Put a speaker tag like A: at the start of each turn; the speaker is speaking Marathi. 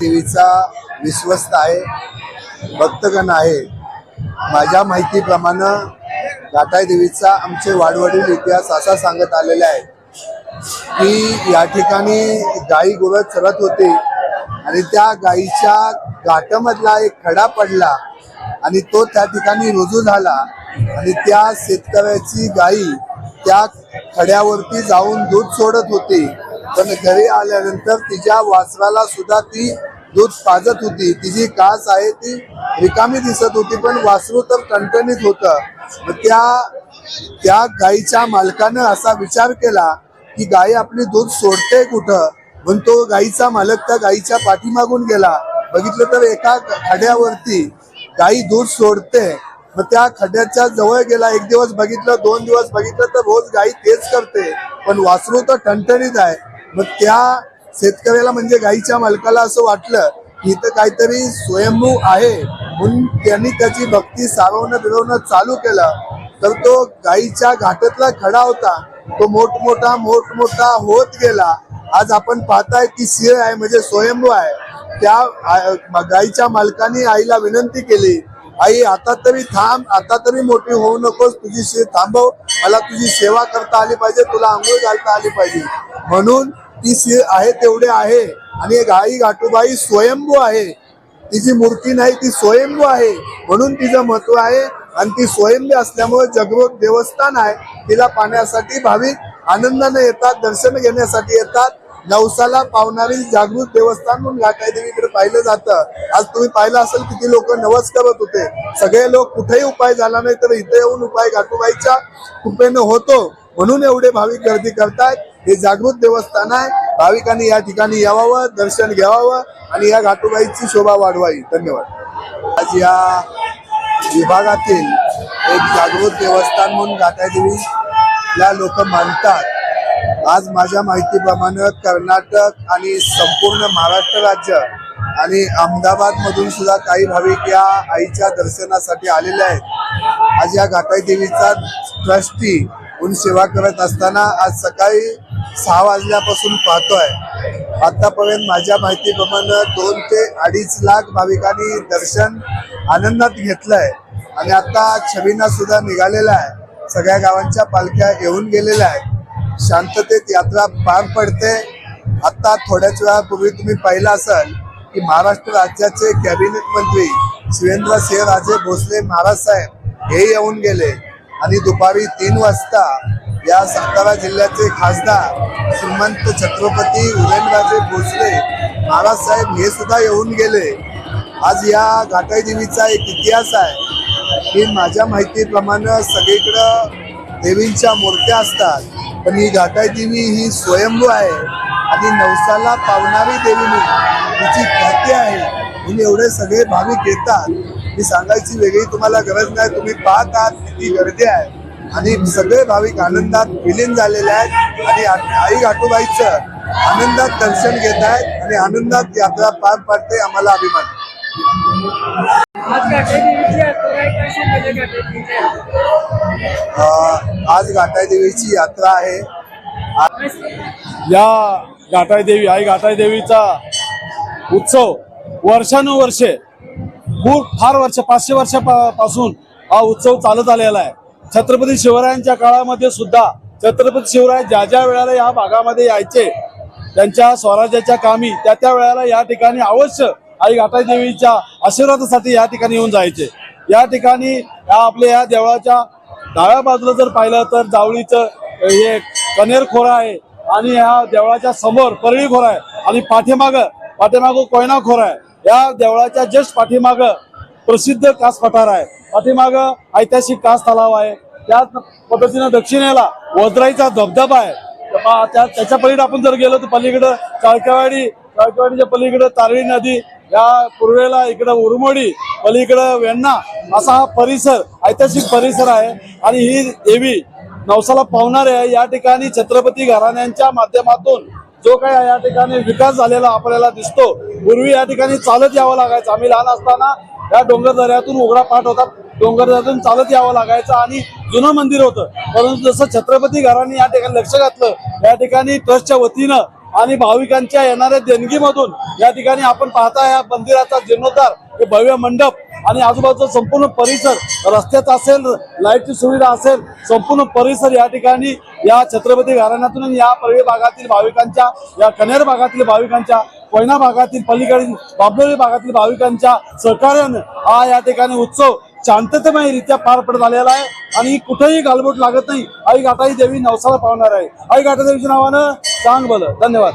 A: देवीचा विश्वस्त आहे भक्तगण आहे. माझ्या माहितीप्रमाणे घाटाई देवीचा आमचे वाडवडील इतिहास असा सांगत आलेला आहे की या ठिकाणी गाई गुरं चरत होती आणि त्या गाईच्या घाटामधला एक खडा पडला आणि तो त्या ठिकाणी रुजू झाला आणि त्या शेतकऱ्याची गाई त्या खड्यावरती जाऊन दूध सोडत होती. पण घरी आल्यानंतर तिच्या वासराला सुद्धा ती दूध पाजत होती. तिची कास आहे ती रिकामी दिसत होती पण वासरू तर टणटणीत होतं. त्या त्या गाईच्या मालकानं असा विचार केला की गाय आपली दूध सोडते कुठं? म्हणून तो गाईचा मालक त्या गाईच्या पाठीमागून गेला. बघितलं तर एका खड्यावरती गाई दूध सोडते. मग त्या खड्याच्या जवळ गेला. एक दिवस बघितलं दोन दिवस बघितलं तर रोज गाई तेच करते. पण वासरू तर टणटणीत आहे. मग त्या शेतकऱ्याला म्हणजे गाईच्या मालकाला असं वाटलं की इथं काहीतरी स्वयंभू आहे म्हणून त्यांनी त्याची भक्ती सारवणं बिरवणं चालू केलं. तर तो गाईच्या घाटातला खडा होता. तो मोठमोठा मोठमोठा होत गेला. आज आपण पाहताय की सिंह आहे म्हणजे स्वयंभू आहे. त्या गाईच्या मालकाने आईला विनंती केली आई आता तरी थांब आता तरी मोठी होऊ नकोस. तुझी थांबव. मला तुझी सेवा करता आली पाहिजे तुला आंघोळ घालता आली पाहिजे. म्हणून ती से आहे तेवढे आहे. आणि गाई घाटूबाई स्वयंभू आहे. तिची मूर्ती नाही ती स्वयंभू आहे. म्हणून तिचं महत्त्व आहे. आणि ती स्वयंभू असल्यामुळे जगरोग देवस्थान आहे. तिला पाहण्यासाठी भाविक आनंदाने येतात दर्शन घेण्यासाठी येतात. नवसाला पावणारी जागृत देवस्थान म्हणून घाटाई देवीकडे पाहिलं जातं. आज तुम्ही पाहिलं असेल किती लोक नवस करत होते. सगळे लोक कुठेही उपाय झाला नाही तर इथे येऊन उपाय घाटूबाईच्या कृपेनं होतो. म्हणून एवढे भाविक गर्दी करतायत. हे जागृत देवस्थान आहे. भाविकांनी या ठिकाणी यावावं दर्शन घ्यावावं आणि या घाटूबाईची शोभा वाढवावी. धन्यवाद. आज या विभागातील एक जागृत देवस्थान म्हणून घाटाईदेवीला लोक मानतात. आज माझ्या माहितीप्रमाणे कर्नाटक आणि संपूर्ण महाराष्ट्र राज्य आणि अहमदाबाद मधून सुद्धा काही भाविक या आईच्या दर्शनासाठी आलेले आहेत. आज या घाटाई देवीचा ट्रस्टी म्हणून सेवा करत असताना आज सकाळी सहा वाजल्यापासून पाहतोय. आतापर्यंत माझ्या माहितीप्रमाणे दोन ते अडीच लाख भाविकांनी दर्शन आनंदात घेतलंय. आणि आता छबीना सुद्धा निघालेला आहे. सगळ्या गावांच्या पालख्या येऊन गेलेल्या आहेत. शांततेत यात्रा पार पडते. आता थोड्याच वेळापूर्वी तुम्ही पाहिलं असाल की महाराष्ट्र राज्याचे कॅबिनेट मंत्री शिवेंद्र सिंहराजे भोसले महाराज साहेब हे येऊन गेले. आणि दुपारी तीन वाजता या सातारा जिल्ह्याचे खासदार श्रीमंत छत्रपती उदयनराजे भोसले महाराज साहेब हे सुद्धा येऊन गेले. आज या घाटाई देवीचा एक इतिहास आहे. की माझ्या माहितीप्रमाणे सगळीकडं देवींच्या मूर्त्या असतात. पण ही घाटाई देवी ही स्वयंभू आहे आणि नवसाला पावणारी देवी तिची ख्याती आहे. म्हणून एवढे सगळे भाविक येतात. मी सांगायची वेगळी तुम्हाला गरज नाही. तुम्ही पाहत आहात किती गर्दी आहे. आणि सगळे भाविक आनंदात विलीन झालेले आहेत. आणि आई घाटूबाईचं आनंदात दर्शन घेत आहेत आणि आनंदात यात्रा पार पाडते आम्हाला अभिमान.
B: आज
A: घाटाई देवीची यात्रा? आहे?
C: या घाटाई देवी आई घाटाई देवीचा उत्सव वर्षानुवर्षे खूप फार वर्ष पाचशे वर्षापासून हा उत्सव चालत आलेला आहे. छत्रपती शिवरायांच्या काळामध्ये सुद्धा छत्रपती शिवराय ज्या ज्या वेळेला या भागामध्ये यायचे त्यांच्या स्वराज्याच्या कामी त्या त्या वेळेला या ठिकाणी अवश्य आई घाटादेवीच्या आशीर्वादासाठी या ठिकाणी येऊन जायचे. या ठिकाणी आपल्या या देवळाच्या डाव्या बाजूला जर पाहिलं तर जावळीचं हे कनेर खोरा आहे आणि ह्या देवळाच्या समोर परळी खोरा आहे आणि पाठीमाग पाठीमाग कोयना खोरा आहे. या देवळाच्या जस्ट पाठीमाग प्रसिद्ध कास पठार आहे. पाठीमाग ऐतिहासिक कास तलाव आहे. त्याच पद्धतीनं दक्षिणेला वजराईचा धबधबा आहे. त्याच्या पलीकडे आपण जर गेलो तर पलीकडं चाळकेवाडी चाळकेवाडीच्या पलीकडे तारळी नदी या पूर्वेला इकडं उरमोडी पलीकडं वेण्णा असा हा परिसर ऐतिहासिक परिसर आहे. आणि ही देवी नवसाला पावणारे आहे. या ठिकाणी छत्रपती घराण्यांच्या माध्यमातून जो काही या ठिकाणी विकास झालेला आपल्याला दिसतो पूर्वी या ठिकाणी चालत यावं लागायचं. आम्ही लहान असताना या डोंगरदऱ्यातून उघडा पाठ होता डोंगरदऱ्यातून चालत यावं लागायचं आणि जुनं मंदिर होतं. परंतु जसं छत्रपती घराने या ठिकाणी लक्ष घातलं या ठिकाणी ट्रस्टच्या वतीनं आणि भाविकांच्या येणाऱ्या देणगीमधून या ठिकाणी आपण पाहता या मंदिराचा जीर्णोद्धार हे भव्य मंडप आणि आजूबाजूचा संपूर्ण परिसर रस्त्याचा असेल लाईटची सुविधा असेल संपूर्ण परिसर या ठिकाणी या छत्रपती घराण्यातून या परळी भागातील भाविकांच्या या कनेर भागातील भाविकांच्या कोयना भागातील पलीकडील बाबलोली भागातील भाविकांच्या सहकार्यानं हा या ठिकाणी उत्सव शांततामयरित्या पार पडत आलेला आहे. आणि कुठेही गालबोट लागत नाही. आई गाठाई देवी नवसाला पावणार आहे. आई गाठा देवीच्या नावानं चांग भलं धन्यवाद.